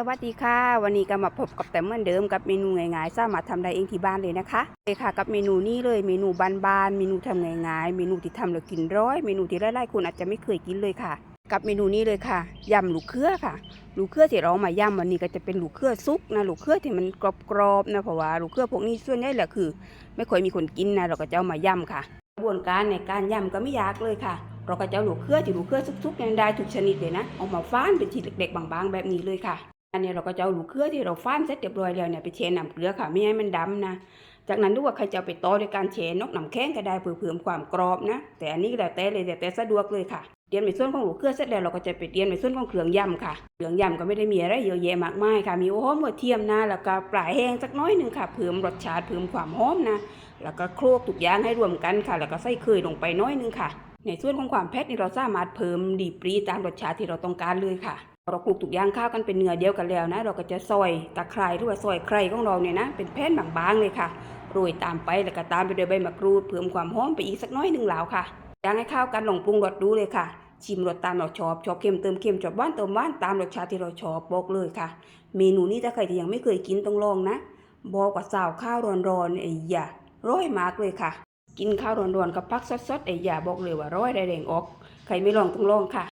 สวัสดีค่ะ วันนี้ก็มาพบกับแต่เหมือนเดิมกับเมนูง่ายๆสามารถทำได้เองที่บ้านเลยนะคะเลยค่ะกับเมนูนี้เลยเมนูบานๆเมนูทำง่ายๆเมนูที่ทำแล้วกินร้อย เมนูที่หลายๆคนอาจจะไม่เคยกินเลยค่ะ กับเมนูนี้เลยค่ะยำลูกเขือค่ะ ลูกเขือที่เรามาย่ำวันนี้ก็จะเป็นลูกเขือซุกนะลูกเขือที่มันกรอบๆนะเพราะว่าลูกเขือพวกนี้ส่วนใหญ่แหละคือ ไม่ค่อยมีคนกินนะเราก็จะเอามาย่ำค่ะกระบวนการในการย่ำก็ไม่ยากเลยค่ะเราก็จะเอาลูกเขือที่ลูกเขือซุกๆเนี่ยได้ทุกชนิดเลยนะเอามาฟ้านเป็นชิ้นเล็กๆบางๆ แบบนี้เลยค่ะ อันนี้เราก็จะเอาลูกเขือที่เราฟ้านเสร็จเรียบร้อยแล้วเนี่ยไปเชน้ำเกลือค่ะไม่ให้มันดำนะ จากนั้นดูว่าใครจะไปต่อด้วยการเชนกน้ำแข็งก็ได้เพื่อเพิ่มความกรอบนะ แต่อันนี้ก็แล้วแต่เลยแต่แต่สะดวกเลยค่ะเตรียมในส่วนของลูกเขือเสร็จแล้วเราก็จะไปเตรียมในส่วนของเครื่องยำค่ะเครื่องยำก็ไม่ได้มีอะไรเยอะแยะมากมายค่ะ มีหอมหัวเทียมนะแล้วก็ปลายแห้งสักน้อยหนึ่งค่ะเพิ่มรสชาติเพิ่มความหอมนะแล้วก็โคลกทุกอย่างให้รวมกันค่ะ แล้วก็ใส่เคยลงไปน้อยหนึงค่ะ ในส่วนของความเผ็ดนี่เราสามารถเพิ่มดีปรีตามรสชาติที่เราต้องการเลยค่ะ เราคลุกทุกอย่างข้าวกันเป็นเนื้อเดียวกันแล้วนะ เราก็จะซอยตะไคร้หรือว่าซอยไคร้ของเราเนี่ยนะ เป็นแผ่นบางๆเลยค่ะโรยตามไปแล้วก็ตามไปด้วยใบมะกรูดเพิ่มความหอมไปอีกสักน้อยหนึ่งแล้วค่ะย่างให้ข้าวกันลงปรุงรสดูเลยค่ะ ชิมรสตามเราชอบชอบเค็มเติมเค็มชอบหวานเติมหวานตามรสชาติที่เราชอบบอกเลยค่ะ เมนูนี้ถ้าใครที่ยังไม่เคยกินต้องลองนะ บอกว่าสาวข้าวร้อนๆไอ้ยาร้อยมากเลยค่ะ กินข้าวร้อนๆกับพักสดๆไอ้ยาบอกเลยว่าร้อยได้แรงออก ใครไม่ลองต้องลองค่ะ